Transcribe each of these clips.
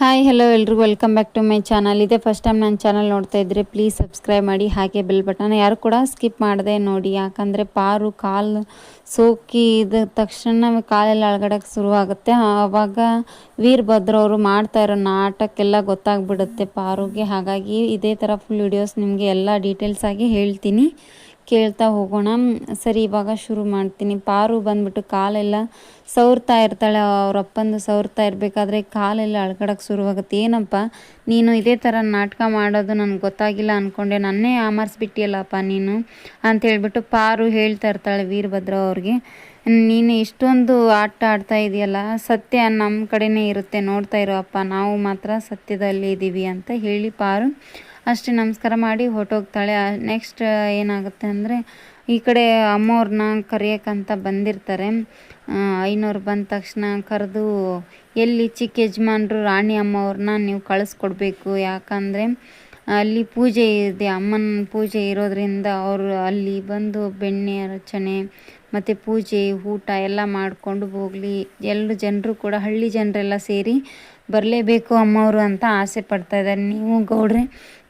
Hi hello ಎಲ್ರಿಗೂ. Welcome back to my channel ಇದೇ first time ನನ್ನ ಚಾನಲ್ ನೋಡ್ತಾ ಇದ್ದರೆ ಪ್ಲೀಸ್ ಸಬ್ಸ್ಕ್ರೈಬ್ ಮಾಡಿ, ಹಾಗೆ ಬೆಲ್ ಬಟನ್ ಯಾರು ಕೂಡ ಸ್ಕಿಪ್ ಮಾಡದೆ ನೋಡಿ. ಯಾಕಂದರೆ ಪಾರು ಕಾಲು ಸೋಕಿ ಇದ ತಕ್ಷಣ ಕಾಲೆಲ್ಲ ಅಳಗಡಕ್ಕೆ ಶುರುವಾಗುತ್ತೆ. ಆವಾಗ ವೀರಭದ್ರ ಅವರು ಮಾಡ್ತಾ ಇರೋ ನಾಟಕ್ಕೆಲ್ಲ ಗೊತ್ತಾಗ್ಬಿಡುತ್ತೆ ಪಾರುಗೆ. ಹಾಗಾಗಿ ಇದೇ ಥರ ಫುಲ್ ವಿಡಿಯೋಸ್ ನಿಮಗೆ ಎಲ್ಲ ಡೀಟೇಲ್ಸ್ ಆಗಿ ಹೇಳ್ತೀನಿ. ಕೇಳ್ತಾ ಹೋಗೋಣ. ಸರಿ, ಇವಾಗ ಶುರು ಮಾಡ್ತೀನಿ. ಪಾರು ಬಂದ್ಬಿಟ್ಟು ಕಾಲೆಲ್ಲ ಸವರ್ತಾ ಇರ್ತಾಳೆ. ಅವರಪ್ಪಂದು ಸವರ್ತಾ ಇರಬೇಕಾದ್ರೆ ಕಾಲೆಲ್ಲ ಅಳ್ಕಡಕ್ಕೆ ಶುರುವಾಗುತ್ತೆ. ಏನಪ್ಪ, ನೀನು ಇದೇ ಥರ ನಾಟಕ ಮಾಡೋದು ನನಗೆ ಗೊತ್ತಾಗಿಲ್ಲ ಅಂದ್ಕೊಂಡೆ ನನ್ನೇ ಆಮರ್ಸ್ಬಿಟ್ಟಿಯಲ್ಲಪ್ಪ ನೀನು ಅಂತ ಹೇಳ್ಬಿಟ್ಟು ಪಾರು ಹೇಳ್ತಾ ಇರ್ತಾಳೆ ವೀರಭದ್ರ ಅವ್ರಿಗೆ. ನೀನು ಇಷ್ಟೊಂದು ಆಟ ಆಡ್ತಾ ಇದೆಯಲ್ಲ, ಸತ್ಯ ನಮ್ಮ ಕಡೆನೇ ಇರುತ್ತೆ. ನೋಡ್ತಾ ಇರೋ ಅಪ್ಪ, ನಾವು ಮಾತ್ರ ಸತ್ಯದಲ್ಲಿ ಇದ್ದೀವಿ ಅಂತ ಹೇಳಿ ಪಾರು ಅಷ್ಟೇ ನಮಸ್ಕಾರ ಮಾಡಿ ಹೊಟ್ಟೋಗ್ತಾಳೆ ನೆಕ್ಸ್ಟ್ ಏನಾಗುತ್ತೆ ಅಂದರೆ, ಈ ಕಡೆ ಅಮ್ಮವ್ರನ್ನ ಕರೆಯೋಕ್ಕಂತ ಬಂದಿರ್ತಾರೆ. ಐನೂರು ಬಂದ ತಕ್ಷಣ ಕರೆದು, ಎಲ್ಲಿ ಚಿಕ್ಕ ಯಜಮಾನ್ರು, ರಾಣಿ ಅಮ್ಮವ್ರನ್ನ ನೀವು ಕಳಿಸ್ಕೊಡ್ಬೇಕು. ಯಾಕಂದರೆ, ಅಲ್ಲಿ ಪೂಜೆ ಇದೆ. ಅಮ್ಮನ ಪೂಜೆ ಇರೋದರಿಂದ ಅವರು ಅಲ್ಲಿ ಬಂದು ಬೆಣ್ಣೆ ರಚನೆ ಮತ್ತು ಪೂಜೆ, ಊಟ ಎಲ್ಲ ಮಾಡಿಕೊಂಡು ಹೋಗಲಿ. ಎಲ್ಲ ಜನರು ಕೂಡ, ಹಳ್ಳಿ ಜನರೆಲ್ಲ ಸೇರಿ ಬರಲೇಬೇಕು ಅಮ್ಮವರು ಅಂತ ಆಸೆ ಪಡ್ತಾ ಇದ್ದಾರೆ. ನೀವು ಗೌಡ್ರೆ,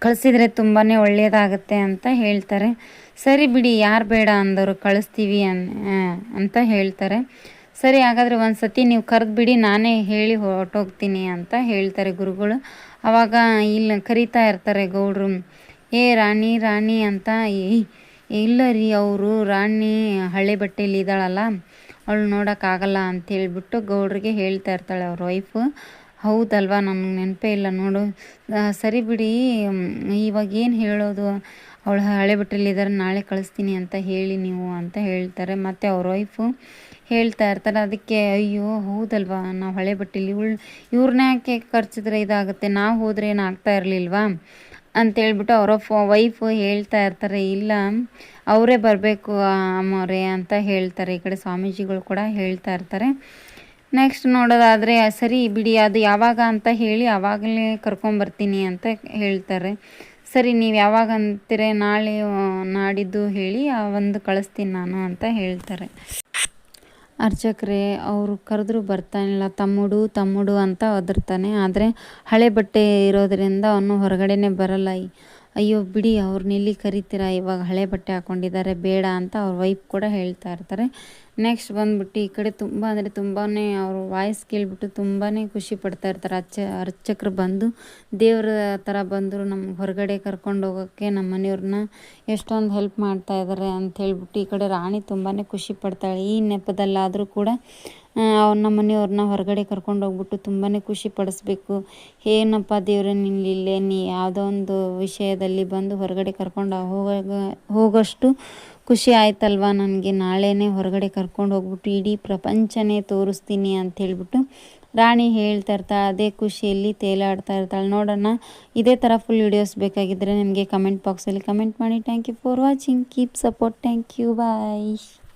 ಕಳಿಸಿದರೆ ತುಂಬಾ ಒಳ್ಳೆಯದಾಗತ್ತೆ ಅಂತ ಹೇಳ್ತಾರೆ. ಸರಿ ಬಿಡಿ, ಯಾರು ಬೇಡ ಅಂದರು ಕಳಿಸ್ತೀವಿ ಅನ್ ಅಂತ ಹೇಳ್ತಾರೆ. ಸರಿ, ಹಾಗಾದರೆ ಒಂದು ಸತಿ ನೀವು ಕರೆದು ಬಿಡಿ, ನಾನೇ ಹೇಳಿ ಹೊರಟೋಗ್ತೀನಿ ಅಂತ ಹೇಳ್ತಾರೆ ಗುರುಗಳು. ಆವಾಗ ಇಲ್ಲಿ ಕರಿತಾ ಇರ್ತಾರೆ ಗೌಡ್ರು. ಏ ರಾಣಿ ರಾಣಿ ಅಂತ, ಏಯ್ ಇಲ್ಲ ರೀ, ಅವರು ರಾಣಿ ಹಳೆ ಬಟ್ಟೆಯಲ್ಲಿ ಇದ್ದಾಳಲ್ಲ, ಅವಳು ನೋಡೋಕ್ಕಾಗಲ್ಲ ಅಂತ ಹೇಳಿಬಿಟ್ಟು ಗೌಡ್ರಿಗೆ ಹೇಳ್ತಾ ಇರ್ತಾಳೆ ಅವ್ರ ವೈಫು ಹೌದಲ್ವಾ, ನನಗೆ ನೆನಪೇ ಇಲ್ಲ ನೋಡು. ಸರಿ ಬಿಡಿ ಇವಾಗ ಏನು ಹೇಳೋದು? ಅವಳು ಹಳೆ ಇದ್ದಾರೆ ನಾಳೆ ಕಳಿಸ್ತೀನಿ ಅಂತ ಹೇಳಿ ನೀವು ಅಂತ ಹೇಳ್ತಾರೆ. ಮತ್ತು ಅವ್ರ ವೈಫು ಹೇಳ್ತಾ ಇರ್ತಾರೆ, ಅದಕ್ಕೆ ಅಯ್ಯೋ, ಹೌದಲ್ವಾ, ನಾವು ಹಳೆ ಬಟ್ಟೆಲಿ, ಇವಳು ಇವ್ರನ್ನ ಯಾಕೆ ಖರ್ಚಿದ್ರೆ ಇದಾಗುತ್ತೆ? ನಾವು ಹೋದರೆ ಏನು ಆಗ್ತಾ ಇರಲಿಲ್ವಾ? ಅಂತೇಳ್ಬಿಟ್ಟು ಅವರ ಫೋ, ವೈಫು ಹೇಳ್ತಾ ಇರ್ತಾರೆ, ಇಲ್ಲ, ಅವರೇ ಬರಬೇಕು ಅಮ್ಮವ್ರೆ ಅಂತ ಹೇಳ್ತಾರೆ. ಈ ಕಡೆ ಸ್ವಾಮೀಜಿಗಳು ಕೂಡ ಹೇಳ್ತಾ ಇರ್ತಾರೆ. ನೆಕ್ಸ್ಟ್ ನೋಡೋದಾದರೆ ಸರಿ ಬಿಡಿ, ಅದು ಯಾವಾಗ ಅಂತ ಹೇಳಿ ಆವಾಗಲೇ ಕರ್ಕೊಂಬರ್ತೀನಿ ಅಂತ ಹೇಳ್ತಾರೆ. ಸರಿ, ನೀವು ಯಾವಾಗ ಅಂತೀರ? ನಾಳೆ ನಾಡಿದ್ದು ಹೇಳಿ ಒಂದು ಕಳಿಸ್ತೀನಿ ನಾನು ಅಂತ ಹೇಳ್ತಾರೆ. ಅರ್ಚಕ್ರೆ, ಅವರು ಕರೆದ್ರೂ ಬರ್ತಾನಿಲ್ಲ ತಮ್ಮುಡು ತಮ್ಮುಡು ಅಂತ ಒದರ್ತಾನೆ. ಆದರೆ ಹಳೆ ಬಟ್ಟೆ ಇರೋದರಿಂದ ಅವನು ಹೊರಗಡೆನೇ ಬರಲ್ಲ. ಅಯ್ಯೋ ಬಿಡಿ ಅವ್ರನ್ನ ಕರಿತೀರಾ? ಇವಾಗ ಹಳೆ ಬಟ್ಟೆ ಹಾಕ್ಕೊಂಡಿದ್ದಾರೆ ಬೇಡ ಅಂತ ಅವ್ರ ವೈಫ್ ಕೂಡ ಹೇಳ್ತಾ ಇರ್ತಾರೆ. ನೆಕ್ಸ್ಟ್ ಬಂದ್ಬಿಟ್ಟು ಈ ಕಡೆ ತುಂಬ ಅಂದರೆ ತುಂಬಾ ಅವ್ರ ವಾಯ್ಸ್ ಕೇಳಿಬಿಟ್ಟು ತುಂಬಾ ಖುಷಿ ಪಡ್ತಾ ಇರ್ತಾರೆ. ಅಚ್ಚ, ಅರ್ಚಕರು ಬಂದು, ದೇವ್ರ ಥರ ಬಂದರು ನಮ್ಮ ಹೊರಗಡೆ ಕರ್ಕೊಂಡು ಹೋಗೋಕ್ಕೆ ನಮ್ಮ ಮನೆಯವ್ರನ್ನ ಎಷ್ಟೊಂದು ಹೆಲ್ಪ್ ಮಾಡ್ತಾ ಇದ್ದಾರೆ ಅಂತ ಹೇಳ್ಬಿಟ್ಟು ಈ ಕಡೆ ರಾಣಿ ತುಂಬಾ ಖುಷಿ ಪಡ್ತಾಳೆ. ಈ ನೆಪದಲ್ಲಾದರೂ ಕೂಡ ನಮ್ಮ ಮನೆಯವ್ರನ್ನ ಹೊರಗಡೆ ಕರ್ಕೊಂಡು ಹೋಗ್ಬಿಟ್ಟು ತುಂಬಾ ಖುಷಿ ಪಡಿಸ್ಬೇಕು. ಏನಪ್ಪ ದೇವ್ರೆ ನಿಲ್ಲಿಲ್ಲೇ ನೀ ಯಾವುದೋ ಒಂದು ವಿಷಯದಲ್ಲಿ ಬಂದು ಹೊರಗಡೆ ಕರ್ಕೊಂಡು ಹೋಗ, ಹೋಗೋಷ್ಟು ಖುಷಿ ಆಯ್ತಲ್ವ ನನಗೆ? ನಾಳೆನೇ ಹೊರಗಡೆ ಕರ್ಕೊಂಡು ಹೋಗ್ಬಿಟ್ಟು ಇಡೀ ಪ್ರಪಂಚನೇ ತೋರಿಸ್ತೀನಿ ಅಂತ ಹೇಳ್ಬಿಟ್ಟು ರಾಣಿ ಹೇಳ್ತಾ ಇರ್ತಾಳೆ ಅದೇ ಖುಷಿಯಲ್ಲಿ ತೇಲಾಡ್ತಾ ಇರ್ತಾಳೆ. ನೋಡೋಣ ಇದೇ ಥರ ಫುಲ್ ವಿಡಿಯೋಸ್ ಬೇಕಾಗಿದ್ದರೆ ನಿಮಗೆ ಕಮೆಂಟ್ ಬಾಕ್ಸಲ್ಲಿ ಕಮೆಂಟ್ ಮಾಡಿ. Thank you for watching keep support thank you bye